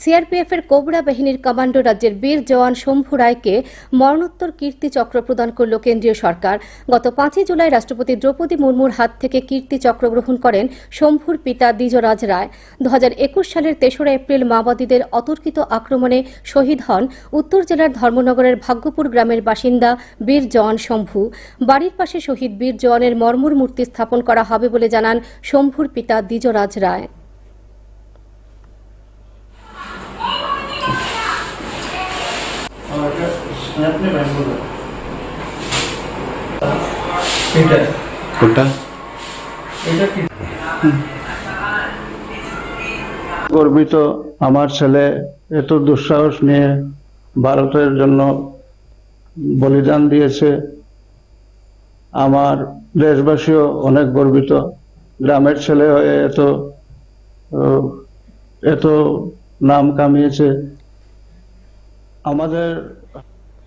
CRPF এর cobra বাহিনীর commando রাজ্যের বীর জওয়ান শম্ভু রায়কে মরণোত্তর কীর্তি চক্র প্রদান করল কেন্দ্রীয় সরকার। গত পাঁচই জুলাই রাষ্ট্রপতি দ্রৌপদী মুর্মুর হাত থেকে কীর্তি চক্র গ্রহণ করেন শম্ভুর পিতা দ্বিজরাজ রায়। দু হাজার একুশ সালের তেসরা এপ্রিল মাওবাদীদের অতর্কিত আক্রমণে শহীদ হন উত্তর জেলার ধর্মনগরের ভাগ্যপুর গ্রামের বাসিন্দা বীর জওয়ান শম্ভু। বাড়ির পাশে শহীদ বীর জওয়ানের মর্মর মূর্তি স্থাপন করা হবে বলে জানান শম্ভুর পিতা দ্বিজরাজ রায়। গর্বিত আমার ছেলে এত দুঃসাহস নিয়ে ভারতের জন্য বলিদান দিয়েছে। আমার দেশবাসীও অনেক গর্বিত। গ্রামের ছেলে হয়ে এত এত নাম কামিয়েছে। আমাদের